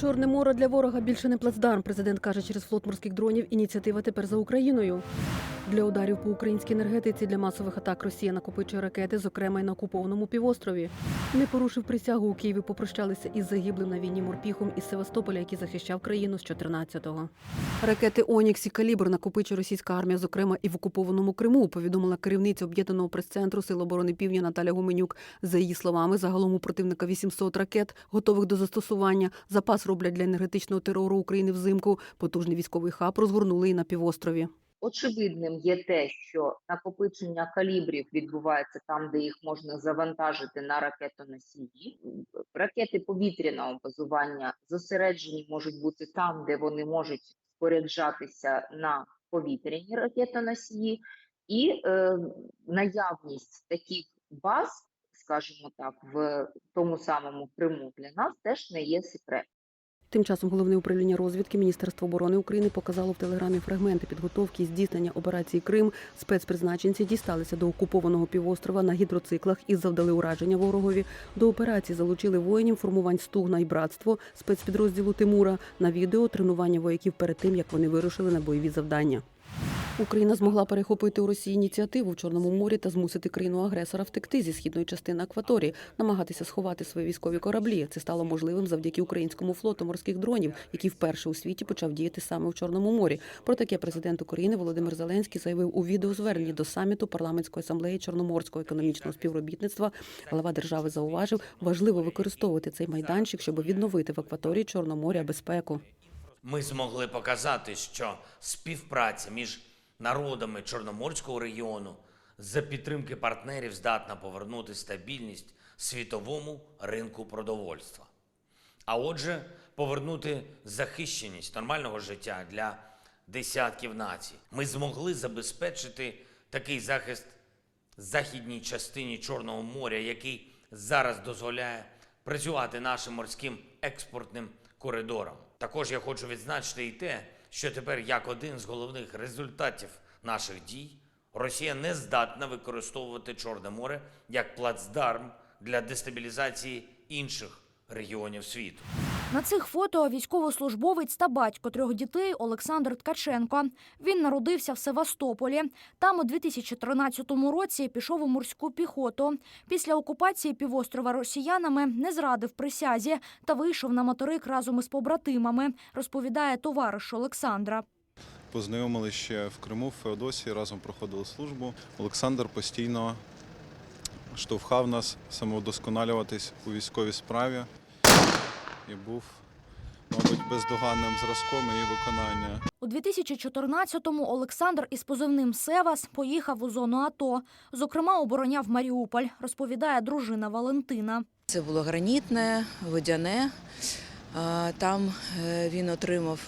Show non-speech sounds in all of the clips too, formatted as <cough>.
Чорне море для ворога більше не плацдарм. Президент каже, через флот морських дронів ініціатива тепер за Україною. Для ударів по українській енергетиці для масових атак Росія накопичує ракети, зокрема й на окупованому півострові. Не порушив присягу у Києві. Попрощалися із загиблим на війні морпіхом із Севастополя, який захищав країну з 14-го. Ракети Онікс і Калібр накопичує російська армія, зокрема і в окупованому Криму. Повідомила керівниця об'єднаного прес-центру Сил оборони Півдня Наталя Гуменюк. За її словами, загалом у противника 800 ракет, готових до застосування. Запас роблять для енергетичного терору України взимку. Потужний військовий хаб розгорнули і на півострові. Очевидним є те, що накопичення калібрів відбувається там, де їх можна завантажити на ракетоносії. Ракети повітряного базування зосереджені можуть бути там, де вони можуть споряджатися на повітряні ракетоносії, і е, наявність таких баз, скажімо так, в тому самому Криму для нас теж не є секрет. Тим часом головне управління розвідки Міністерства оборони України показало в телеграмі фрагменти підготовки і здійснення операції Крим. Спецпризначенці дісталися до окупованого півострова на гідроциклах і завдали ураження ворогові. До операції залучили воїнів формувань Стугна і братство спецпідрозділу Тимура на відео тренування вояків перед тим, як вони вирушили на бойові завдання. Україна змогла перехопити у Росії ініціативу в Чорному морі та змусити країну-агресора втекти зі східної частини акваторії, намагатися сховати свої військові кораблі. Це стало можливим завдяки українському флоту морських дронів, який вперше у світі почав діяти саме в Чорному морі. Про таке президент України Володимир Зеленський заявив у відеозверненні до саміту парламентської асамблеї Чорноморського економічного співробітництва. Глава держави зауважив, важливо використовувати цей майданчик, щоб відновити в акваторії Чорного моря безпеку. Ми змогли показати, що співпраця між народами Чорноморського регіону за підтримки партнерів здатна повернути стабільність світовому ринку продовольства. А отже, повернути захищеність нормального життя для десятків націй. Ми змогли забезпечити такий захист західній частині Чорного моря, який зараз дозволяє працювати нашим морським експортним коридорам. Також я хочу відзначити і те, що тепер як один з головних результатів наших дій Росія не здатна використовувати Чорне море як плацдарм для дестабілізації інших регіонів світу. На цих фото військовослужбовець та батько трьох дітей Олександр Ткаченко. Він народився в Севастополі. Там у 2013 році пішов у морську піхоту. Після окупації півострова росіянами не зрадив присязі та вийшов на материк разом із побратимами, розповідає товариш Олександра. Познайомилися ще в Криму, в Феодосії, разом проходили службу. Олександр постійно штовхав нас самовдосконалюватись у військовій справі і був, мабуть, бездоганним зразком її виконання. У 2014-му Олександр із позивним Севас поїхав у зону АТО. Зокрема, обороняв Маріуполь, розповідає дружина Валентина. Це було гранітне, водяне. Там е, він отримав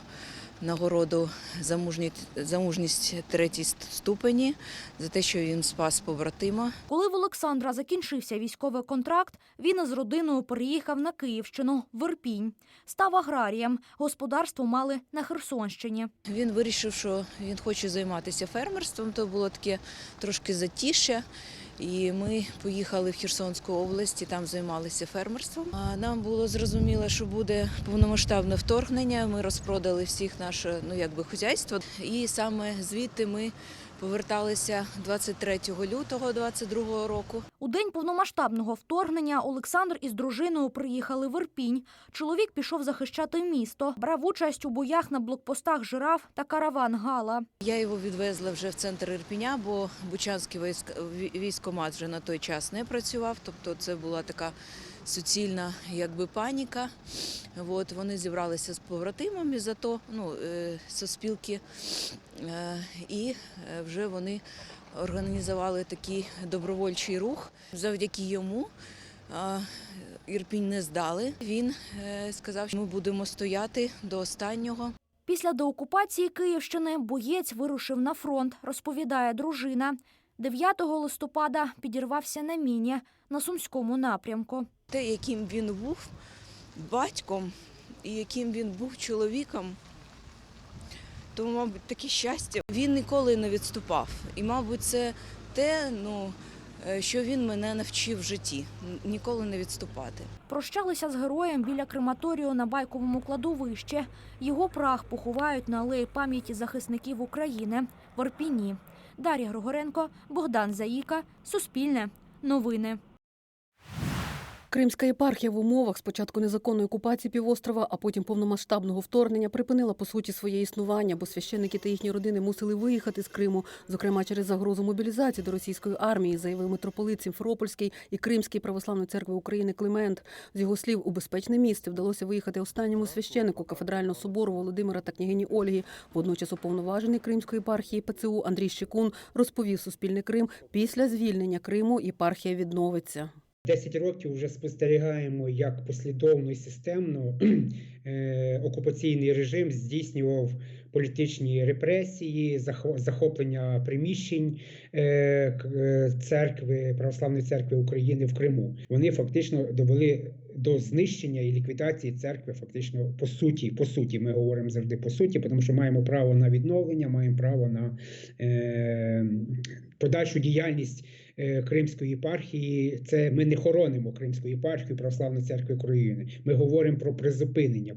нагороду за мужність, за мужність третій ступені за те, що він спас побратима. Коли в Олександра закінчився військовий контракт, він із родиною переїхав на Київщину, в Ірпінь. Став аграрієм. Господарство мали на Херсонщині. Він вирішив, що він хоче займатися фермерством. То було таке трошки затіше. І ми поїхали в Херсонську область, і там займалися фермерством. А нам було зрозуміло, що буде повномасштабне вторгнення. Ми розпродали всіх наше ну якби хазяйство. І саме звідти ми поверталися 23 лютого 22 року. У день повномасштабного вторгнення Олександр із дружиною приїхали в Ірпінь. Чоловік пішов захищати місто, брав участь у боях на блокпостах Жираф та караван Гала. Я його відвезла вже в центр Ірпіня, бо Бучанський військ, вій- військкомат вже на той час не працював. Тобто це була така суцільна якби паніка. От, вони зібралися з побратимами за то, ну, е, е, і е, вже вони організували такий добровольчий рух. Завдяки йому Ірпінь не здали. Він сказав, що ми будемо стояти до останнього. Після деокупації Київщини боєць вирушив на фронт, розповідає дружина. 9 листопада підірвався на міні на сумському напрямку. Те, яким він був батьком і яким він був чоловіком, то, мабуть, таке щастя. Він ніколи не відступав. І, мабуть, це те, ну, е, що він мене навчив в житті ніколи не відступати. Прощалися з героєм біля крематорію на байковому кладовищі. Його прах поховають на алеї пам'яті захисників України в Орпіні. Дар'я Григоренко, Богдан Заїка, Суспільне, Новини. Кримська єпархія в умовах спочатку незаконної окупації півострова, а потім повномасштабного вторгнення припинила по суті своє існування, бо священники та їхні родини мусили виїхати з Криму, зокрема через загрозу мобілізації до російської армії, заявив митрополит Сімферопольський і Кримський православної церкви України Климент. З його слів, у безпечне місце вдалося виїхати останньому священику кафедрального собору Володимира та княгині Ольги. Водночас уповноважений Кримської єпархії ПЦУ Андрій Щекун розповів Суспільне Крим після звільнення Криму єпархія відновиться. 10 років вже спостерігаємо, як послідовно і системно <clears throat> е, окупаційний режим здійснював політичні репресії, захоплення приміщень е, е, церкви православної церкви України в Криму. Вони фактично довели до знищення і ліквідації церкви. Фактично, по суті, по суті, ми говоримо завжди по суті, тому що маємо право на відновлення, маємо право на подальшу діяльність Кримської єпархії. Це ми не хоронимо Кримську єпархію Православної церкви України. Ми говоримо про призупинення.